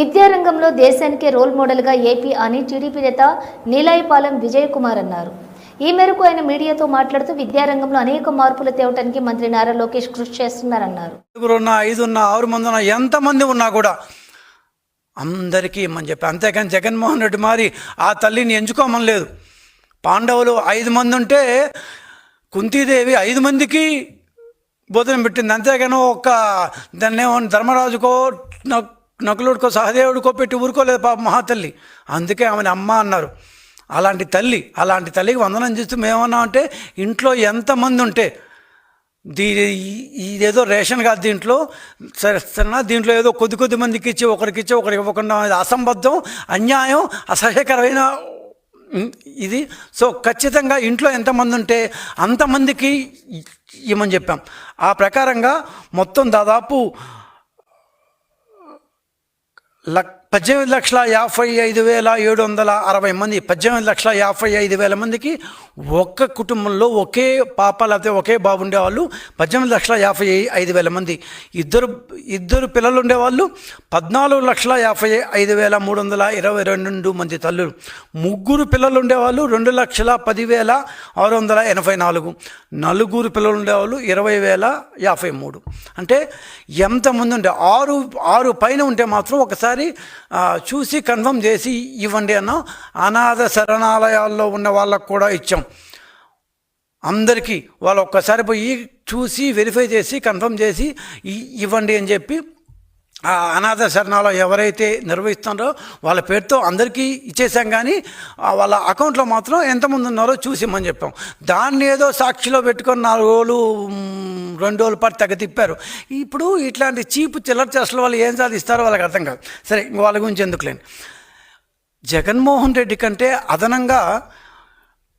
విద్యారంగంలో దేశానికే రోల్ మోడల్గా ఏపీ అని టీడీపీ నేత నీలాయిపాలెం విజయ్ కుమార్ అన్నారు. ఈ మేరకు ఆయన మీడియాతో మాట్లాడుతూ విద్యారంగంలో అనేక మార్పులు తేవటానికి మంత్రి నారా లోకేష్ కృషి చేస్తున్నారన్నారు. ఐదుగురు ఉన్నా ఐదు ఉన్నా ఆరు మంది ఉన్నా ఎంతమంది ఉన్నా కూడా అందరికీ ఇమ్మని చెప్పి అంతేకాని జగన్మోహన్ రెడ్డి మారి ఆ తల్లిని ఎంచుకోమని లేదు. పాండవులు ఐదు మంది ఉంటే కుంతీదేవి ఐదు మందికి భోజనం పెట్టింది. అంతేగాని ఒక్క దాన్ని ఏమో ధర్మరాజుకో నకులుడికో సహదేవుడికో పెట్టి ఊరుకోలేదు పాప మహాతల్లి. అందుకే ఆమెను అమ్మ అన్నారు. అలాంటి తల్లి అలాంటి తల్లికి వందనం చేస్తూ మేమన్నా అంటే ఇంట్లో ఎంతమంది ఉంటే దీ ఇదేదో రేషన్ కాదు దీంట్లో సరే సరేనా? దీంట్లో ఏదో కొద్ది కొద్ది మందికి ఇచ్చి ఒకరికి ఇచ్చి ఒకరికి ఇవ్వకుండా అసంబద్ధం అన్యాయం అసహ్యకరమైన ఇది. సో ఖచ్చితంగా ఇంట్లో ఎంతమంది ఉంటే అంతమందికి ఇవ్వమని చెప్పాం. ఆ ప్రకారంగా మొత్తం దాదాపు luck పద్దెనిమిది లక్షల యాభై ఐదు వేల ఏడు వందల అరవై మంది పద్దెనిమిది లక్షల యాభై ఐదు వేల మందికి ఒక్క కుటుంబంలో ఒకే పాప లేకపోతే ఒకే బాబు ఉండేవాళ్ళు పద్దెనిమిది లక్షల యాభై ఐదు వేల మంది. ఇద్దరు ఇద్దరు పిల్లలు ఉండేవాళ్ళు పద్నాలుగు లక్షల యాభై ఐదు వేల మూడు వందల ఇరవై రెండు మంది తల్లులు. ముగ్గురు పిల్లలు ఉండేవాళ్ళు రెండు లక్షల పదివేల ఆరు వందల ఎనభై నాలుగు. నలుగురు పిల్లలు ఉండేవాళ్ళు ఇరవై వేల యాభై మూడు. అంటే ఎంతమంది ఉండే? ఆరు ఆరు పైన ఉంటే మాత్రం ఒకసారి చూసి కన్ఫర్మ్ చేసి ఇవ్వండి అన్న అనాథ శరణాలయాల్లో ఉన్న వాళ్ళకు కూడా ఇచ్చాం. అందరికీ వాళ్ళు ఒక్కసారి పోయి చూసి వెరిఫై చేసి కన్ఫర్మ్ చేసి ఇవ్వండి అని చెప్పి ఆ అనాథ శరణాలు ఎవరైతే నిర్వహిస్తున్నారో వాళ్ళ పేరుతో అందరికీ ఇచ్చేసాం కానీ వాళ్ళ అకౌంట్లో మాత్రం ఎంతమంది ఉన్నారో చూసిమ్మని చెప్పాం. దాన్ని ఏదో సాక్షిలో పెట్టుకొని నాలుగు రోజులు రెండు రోజుల పాటు తెగ తిప్పారు. ఇప్పుడు ఇట్లాంటి చీపు చిల్లర చేసల వాళ్ళు ఏం సాధిస్తారో వాళ్ళకి అర్థం కాదు. సరే వాళ్ళ గురించి ఎందుకు లేని జగన్మోహన్ రెడ్డి కంటే అదనంగా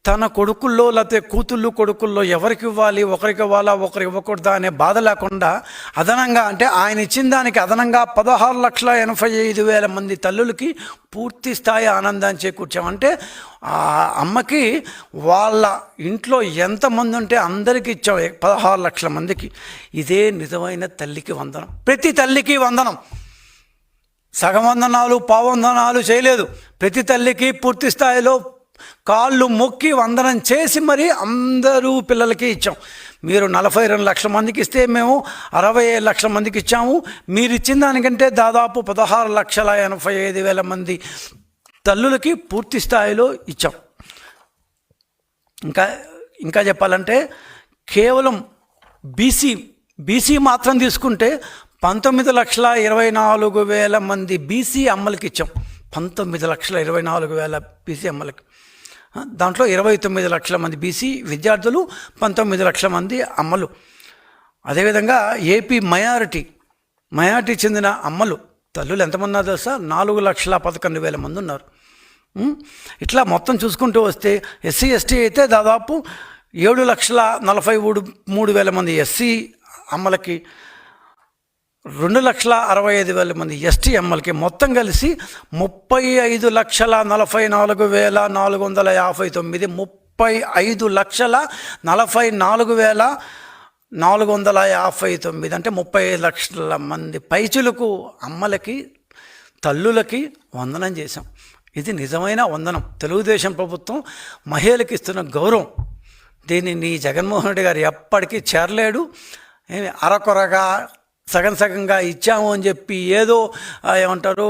తన కొడుకుల్లో లేకపోతే కూతుళ్ళు కొడుకుల్లో ఎవరికి ఇవ్వాలి ఒకరికి ఇవ్వాలా ఒకరికి ఇవ్వకూడదా అనే బాధ లేకుండా అదనంగా అంటే ఆయన ఇచ్చిన దానికి అదనంగా పదహారు లక్షల ఎనభై ఐదు వేల మంది తల్లులకి పూర్తి స్థాయి ఆనందాన్ని చేకూర్చామంటే ఆ అమ్మకి వాళ్ళ ఇంట్లో ఎంతమంది ఉంటే అందరికీ ఇచ్చాం. పదహారు లక్షల మందికి. ఇదే నిజమైన తల్లికి వందనం. ప్రతి తల్లికి వందనం. సగవందనాలు పావందనాలు చేయలేదు. ప్రతి తల్లికి పూర్తి స్థాయిలో కాళ్ళు మొక్కి వందనం చేసి మరి అందరూ పిల్లలకి ఇచ్చాం. మీరు నలభై రెండు లక్షల మందికి ఇస్తే మేము అరవై ఐదు లక్షల మందికి ఇచ్చాము. మీరు ఇచ్చిన దానికంటే దాదాపు పదహారు లక్షల ఎనభై ఐదు వేల మంది తల్లులకి పూర్తి స్థాయిలో ఇచ్చాం. ఇంకా ఇంకా చెప్పాలంటే కేవలం బీసీ బీసీ మాత్రం తీసుకుంటే పంతొమ్మిది లక్షల ఇరవై నాలుగు వేల మంది బీసీ అమ్మలకి ఇచ్చాం. పంతొమ్మిది లక్షల ఇరవై నాలుగు వేల బీసీ అమ్మలకి. దాంట్లో ఇరవై తొమ్మిది లక్షల మంది బీసీ విద్యార్థులు పంతొమ్మిది లక్షల మంది అమ్మలు. అదేవిధంగా ఏపీ మయారిటీ మయారిటీ చెందిన అమ్మలు. తల్లులు ఎంతమంది ఉన్నారు తెలుసా? నాలుగు లక్షల పదకొండు వేల మంది ఉన్నారు. ఇట్లా మొత్తం చూసుకుంటూ వస్తే ఎస్సీ ఎస్టీ అయితే దాదాపు ఏడు లక్షల నలభై మూడు మూడు వేల మంది ఎస్సీ అమ్మలకి రెండు లక్షల అరవై ఐదు వేల మంది ఎస్టీ అమ్మలకి మొత్తం కలిసి ముప్పై ఐదు లక్షల నలభై నాలుగు వేల నాలుగు వందల యాభై తొమ్మిది ముప్పై ఐదు లక్షల నలభై నాలుగు వేల నాలుగు వందల యాభై తొమ్మిది అంటే ముప్పై ఐదు లక్షల మంది పైచులకు అమ్మలకి తల్లులకి వందనం చేశాం. ఇది నిజమైన వందనం. తెలుగుదేశం ప్రభుత్వం మహిళలకు ఇస్తున్న గౌరవం. దీన్ని నీ జగన్మోహన్ రెడ్డి గారు ఎప్పటికీ చేరలేడు. అరకొరగా సగం సగంగా ఇచ్చాము అని చెప్పి ఏదో ఏమంటారు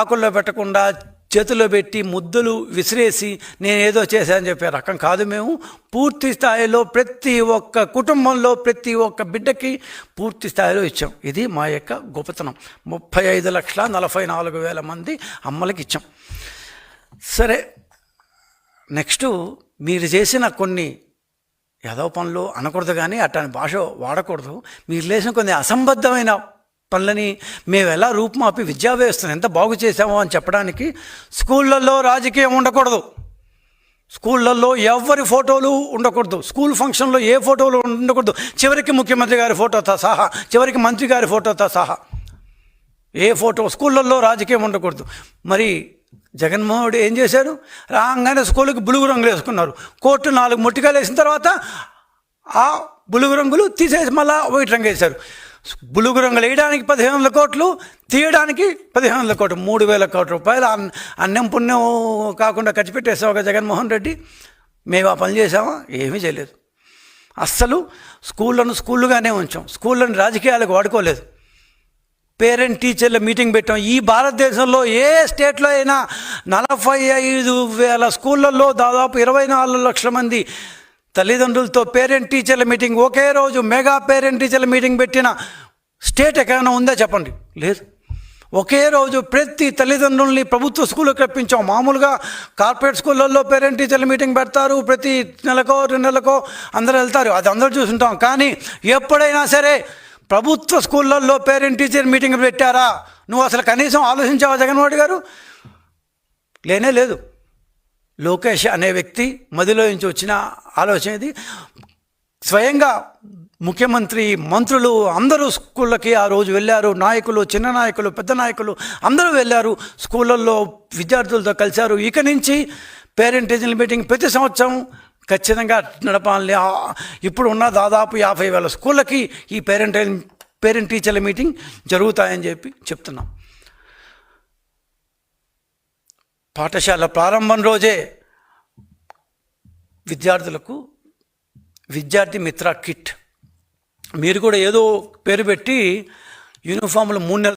ఆకుల్లో పెట్టకుండా చేతుల్లో పెట్టి ముద్దులు విసిరేసి నేను ఏదో చేశానని చెప్పే రకం కాదు మేము. పూర్తి స్థాయిలో ప్రతి ఒక్క కుటుంబంలో ప్రతి ఒక్క బిడ్డకి పూర్తి స్థాయిలో ఇచ్చాం. ఇది మా యొక్క గొప్పతనం. ముప్పై ఐదు లక్షల నలభై నాలుగు వేల మంది అమ్మలకి ఇచ్చాం. సరే నెక్స్ట్ మీరు చేసిన కొన్ని ఏదో పనులు అనకూడదు కానీ అట్లాంటి భాష వాడకూడదు. మీరు లేచిన కొన్ని అసంబద్ధమైన పనులని మేము ఎలా రూపుమాపి విద్యా వ్యవస్థను ఎంత బాగు చేసామో అని చెప్పడానికి స్కూళ్ళల్లో రాజకీయం ఉండకూడదు. స్కూళ్ళల్లో ఎవరి ఫోటోలు ఉండకూడదు. స్కూల్ ఫంక్షన్లో ఏ ఫోటోలు ఉండకూడదు. చివరికి ముఖ్యమంత్రి గారి ఫోటోతో సహా చివరికి మంత్రి గారి ఫోటోతో సహా ఏ ఫోటో స్కూళ్ళల్లో రాజకీయం ఉండకూడదు. మరి జగన్మోహన్ ఏం చేశారు రాగానే స్కూల్కి బులుగు రంగులు వేసుకున్నారు. కోర్టు నాలుగు ముట్టికాయలు వేసిన తర్వాత ఆ బులుగు రంగులు తీసేసి మళ్ళా వైట్ రంగు వేశారు. బులుగు రంగులు వేయడానికి పదిహేను వందల కోట్లు తీయడానికి పదిహేను వందల కోట్లు మూడు వేల కోట్ల రూపాయలు అన్నం పుణ్యం కాకుండా ఖర్చు పెట్టేసావు కదా జగన్మోహన్ రెడ్డి. మేము ఆ పని చేసామా ఏమీ చేయలేదు. అస్సలు స్కూళ్ళను స్కూళ్ళుగానే ఉంచాం. స్కూళ్ళను రాజకీయాలకు వాడుకోలేదు. పేరెంట్ టీచర్ల మీటింగ్ పెట్టాం. ఈ భారతదేశంలో ఏ స్టేట్లో అయినా నలభై ఐదు వేల స్కూళ్ళల్లో దాదాపు ఇరవై నాలుగు లక్షల మంది తల్లిదండ్రులతో పేరెంట్ టీచర్ల మీటింగ్. ఒకే రోజు మెగా పేరెంట్ టీచర్ల మీటింగ్ పెట్టిన స్టేట్ ఎక్కడైనా ఉందా చెప్పండి? లేదు. ఒకే రోజు ప్రతి తల్లిదండ్రుల్ని ప్రభుత్వ స్కూల్కి రప్పించాం. మామూలుగా కార్పొరేట్ స్కూళ్ళల్లో పేరెంట్ టీచర్ల మీటింగ్ పెడతారు. ప్రతి నెలకో రెండు నెలకో అందరూ వెళ్తారు. అది అందరూ చూసుంటాం. కానీ ఎప్పుడైనా సరే ప్రభుత్వ స్కూళ్ళల్లో పేరెంట్ టీచర్ మీటింగ్ పెట్టారా? నువ్వు అసలు కనీసం ఆలోచించావా జగన్మోహన్ గారు? లేనే లేదు. లోకేష్ అనే వ్యక్తి మదిలో నుంచి వచ్చిన ఆలోచన ఇది. స్వయంగా ముఖ్యమంత్రి మంత్రులు అందరూ స్కూళ్ళకి ఆ రోజు వెళ్ళారు. నాయకులు చిన్న నాయకులు పెద్ద నాయకులు అందరూ వెళ్ళారు. స్కూళ్ళల్లో విద్యార్థులతో కలిశారు. ఇక నుంచి పేరెంట్ టీచర్ మీటింగ్ ప్రతి సంవత్సరం ఖచ్చితంగా నడపాలని ఇప్పుడు ఉన్న దాదాపు యాభై వేల స్కూళ్ళకి ఈ పేరెంట్ పేరెంట్ టీచర్ల మీటింగ్ జరుగుతాయని చెప్పి చెప్తున్నాం. పాఠశాల ప్రారంభం రోజే విద్యార్థులకు విద్యార్థి మిత్ర కిట్. మీరు కూడా ఏదో పేరు పెట్టి యూనిఫామ్లు మూడు నెలలు